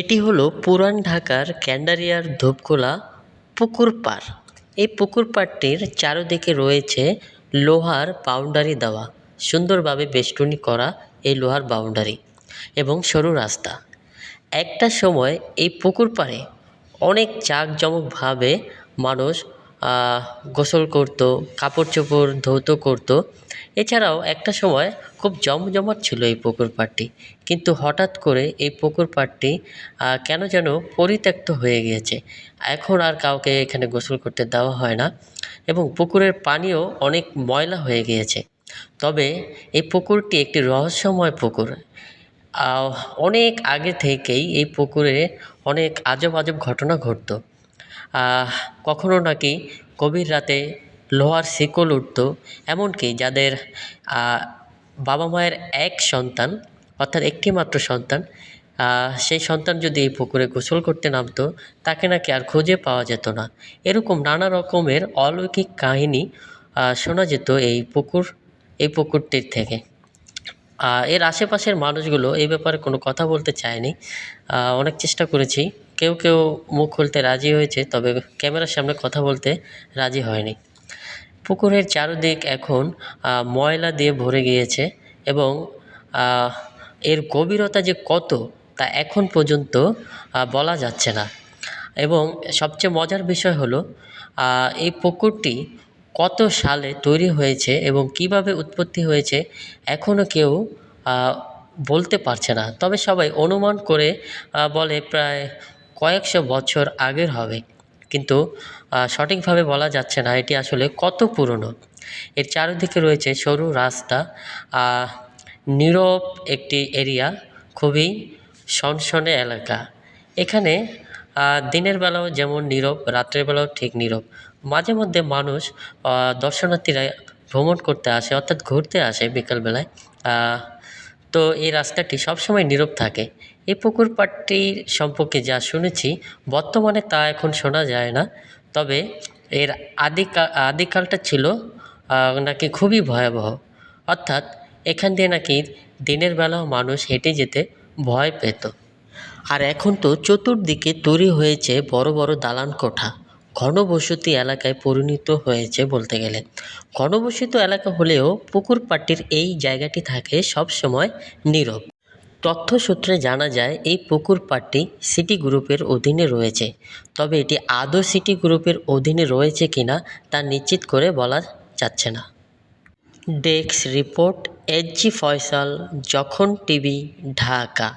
এটি হলো পুরান ঢাকার ক্যান্ডারিয়ার ধূপখোলা পুকুর পাড়। এই পুকুর পাড়টির চারোদিকে রয়েছে লোহার বাউন্ডারি দেওয়া। সুন্দরভাবে বেষ্টনী করা এই লোহার বাউন্ডারি এবং সরু রাস্তা। একটা সময় এই পুকুর পাড়ে অনেক জাঁকজমকভাবে মানুষ গোসল করতো কাপড় চোপড় ধৌত করতো। এছাড়াও একটা সময় খুব জমজমাট ছিল এই পুকুর পাড়টি। কিন্তু হঠাৎ করে এই পুকুর পাড়টি কেন যেন পরিত্যক্ত হয়ে গিয়েছে। এখন আর কাউকে এখানে গোসল করতে দেওয়া হয় না এবং পুকুরের পানিও অনেক ময়লা হয়ে গিয়েছে। তবে এই পুকুরটি একটি রহস্যময় পুকুর। অনেক আগে থেকেই এই পুকুরে অনেক আজব আজব ঘটনা ঘটতো। কখনো নাকি গভীর রাতে লোহার শিকল উঠতো, এমনকি যাদের বাবা মায়ের এক সন্তান, অর্থাৎ একটি মাত্র সন্তান সেই সন্তান যদি এই পুকুরে গোসল করতে নামতো, তাকে নাকি আর খুঁজে পাওয়া যেত না। এরকম নানা রকমের অলৌকিক কাহিনি শোনা যেত এই পুকুর, এই পুকুরটির থেকে। এর আশেপাশের মানুষগুলো এই ব্যাপারে কোনো কথা বলতে চায়নি। অনেক চেষ্টা করেছি। কেউ কেউ মুখ খুলতে রাজি হয়েছে, তবে ক্যামেরার সামনে কথা বলতে রাজি হয়নি। পুকুরের চারদিক এখন ময়লা দিয়ে ভরে গিয়েছে এবং এর গভীরতা যে কত তা এখন পর্যন্ত বলা যাচ্ছে না। এবং সবচেয়ে মজার বিষয় হলো এই পুকুরটি কত সালে তৈরি হয়েছে এবং কীভাবে উৎপত্তি হয়েছে এখনও কেউ বলতে পারছে না। তবে সবাই অনুমান করে বলে প্রায় কয়েকশো বছর আগের হবে। কিন্তু সঠিকভাবে বলা যাচ্ছে না এটি আসলে কত পুরনো। এর চারিদিকে রয়েছে সরু রাস্তা নীরব একটি এরিয়া, খুবই সনসনে এলাকা। এখানে দিনের বেলাও যেমন নীরব, রাত্রের বেলাও ঠিক নীরব। মাঝে মধ্যে মানুষ দর্শনার্থীরা ভ্রমণ করতে আসে, অর্থাৎ ঘুরতে আসে বিকালবেলায়। তো এই রাস্তাটি সবসময় নীরব থাকে। এই পুকুর পাড়টির সম্পর্কে যা শুনেছি, বর্তমানে তা এখন শোনা যায় না। তবে এর আদিকাল আদিকালটা ছিল নাকি খুবই ভয়াবহ। অর্থাৎ এখান দিয়ে নাকি দিনের বেলাও মানুষ হেঁটে যেতে ভয় পেত। আর এখন তো চতুর্দিকে তৈরি হয়েছে বড় বড় দালান কোঠা। ঘনবসতি এলাকায় পরিণত হয়েছে বলতে গেলে। ঘনবসতি এলাকা হলেও পুকুর পাড়টির এই জায়গাটি থাকে সবসময় নীরব। তথ্য সূত্রে জানা যায়, এই পুকুর পাড়টি সিটি গ্রুপের অধীনে রয়েছে। তবে এটি আদৌ সিটি গ্রুপের অধীনে রয়েছে কিনা, তা নিশ্চিত করে বলা যাচ্ছে না। ডেস্ক রিপোর্ট এইচজি ফয়সাল, যখন টিভি, ঢাকা।